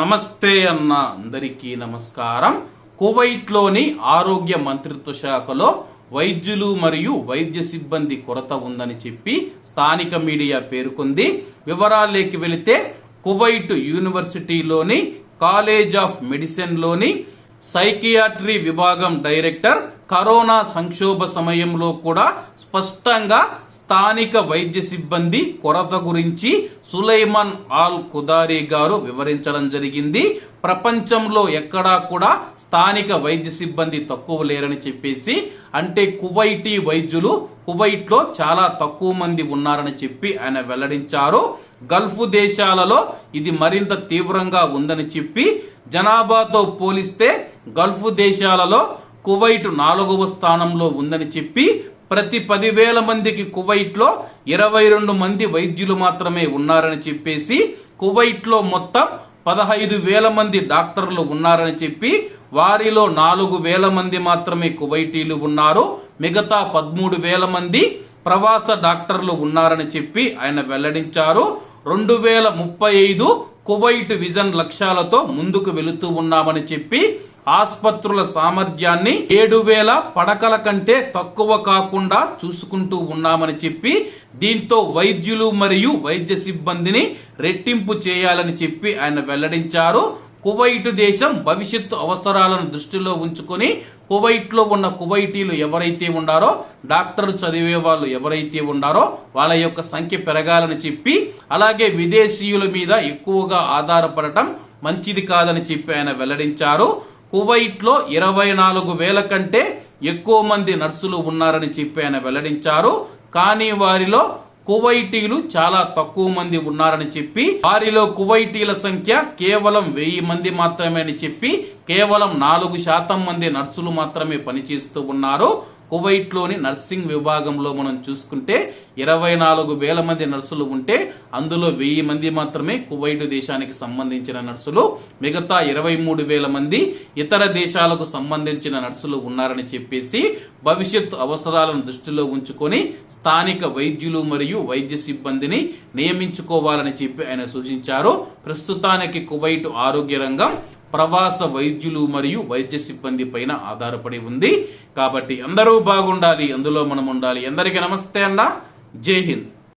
నమస్తే అన్న అందరికీ నమస్కారం. కువైట్లోని ఆరోగ్య మంత్రిత్వ శాఖలో వైద్యులు మరియు వైద్య సిబ్బంది కొరత ఉందని చెప్పి స్థానిక మీడియా పేర్కొంది. వివరాల్లోకి వెళితే కువైట్ యూనివర్సిటీలోని కాలేజ్ ఆఫ్ మెడిసిన్లోని సైకియాట్రీ విభాగం డైరెక్టర్ కరోనా సంక్షోభ సమయంలో కూడా స్పష్టంగా స్థానిక వైద్య సిబ్బంది కొరత గురించి సులైమాన్ ఆల్ కుదారి గారు వివరించడం జరిగింది. ప్రపంచంలో ఎక్కడా కూడా స్థానిక వైద్య సిబ్బంది తక్కువ లేరని చెప్పేసి అంటే కువైటీ వైద్యులు కువైట్లో చాలా తక్కువ మంది ఉన్నారని చెప్పి ఆయన వెల్లడించారు. గల్ఫ్ దేశాలలో ఇది మరింత తీవ్రంగా ఉందని చెప్పి జనాభాతో పోలిస్తే గల్ఫ్ దేశాలలో కువైట్ నాలుగవ స్థానంలో ఉందని చెప్పి ప్రతి పదివేల మందికి కువైట్లో ఇరవై రెండు మంది వైద్యులు మాత్రమే ఉన్నారని చెప్పేసి కువైట్లో మొత్తం పదహైదు వేల మంది డాక్టర్లు ఉన్నారని చెప్పి వారిలో నాలుగు వేల మంది మాత్రమే కువైటీలు ఉన్నారు. మిగతా పదమూడు వేల మంది ప్రవాస డాక్టర్లు ఉన్నారని చెప్పి ఆయన వెల్లడించారు. రెండు వేల ముప్పై ఐదు కువైట్ విజన్ లక్ష్యాలతో ముందుకు వెళుతూ ఉన్నామని చెప్పి ఆసుపత్రుల సామర్థ్యాన్ని ఏడు వేల పడకల కంటే తక్కువ కాకుండా చూసుకుంటూ ఉన్నామని చెప్పి దీంతో వైద్యులు మరియు వైద్య సిబ్బందిని రెట్టింపు చేయాలని చెప్పి ఆయన వెల్లడించారు. కువైట్ దేశం భవిష్యత్తు అవసరాలను దృష్టిలో ఉంచుకొని కువైట్లో ఉన్న కువైటీలు ఎవరైతే ఉండారో డాక్టర్ చదివే వాళ్ళు ఎవరైతే ఉండారో వాళ్ళ యొక్క సంఖ్య పెరగాలని చెప్పి అలాగే విదేశీయుల మీద ఎక్కువగా ఆధారపడటం మంచిది కాదని చెప్పి ఆయన వెల్లడించారు. కువైట్లో ఇరవై నాలుగు వేల కంటే ఎక్కువ మంది నర్సులు ఉన్నారని చెప్పి ఆయన వెల్లడించారు. కానీ వారిలో కువైటీలు చాలా తక్కువ మంది ఉన్నారని చెప్పి వారిలో కువైటీల సంఖ్య కేవలం వెయ్యి మంది మాత్రమే అని చెప్పి కేవలం నాలుగు శాతం మంది నర్సులు మాత్రమే పనిచేస్తూ ఉన్నారు. కువైట్లోని నర్సింగ్ విభాగంలో మనం చూసుకుంటే ఇరవై నాలుగు వేల మంది నర్సులు ఉంటే అందులో వెయ్యి మంది మాత్రమే కువైట్ దేశానికి సంబంధించిన నర్సులు మిగతా ఇరవై మూడు వేల మంది ఇతర దేశాలకు సంబంధించిన నర్సులు ఉన్నారని చెప్పేసి భవిష్యత్తు అవసరాలను దృష్టిలో ఉంచుకొని స్థానిక వైద్యులు మరియు వైద్య సిబ్బందిని నియమించుకోవాలని చెప్పి ఆయన సూచించారు. ప్రస్తుతానికి కువైట్ ఆరోగ్య రంగం ప్రవాస వైద్యులు మరియు వైద్య సిబ్బంది పైన ఆధారపడి ఉంది. కాబట్టి అందరూ బాగుండాలి అందులో మనం ఉండాలి. అందరికీ నమస్తే అండ జై హింద్.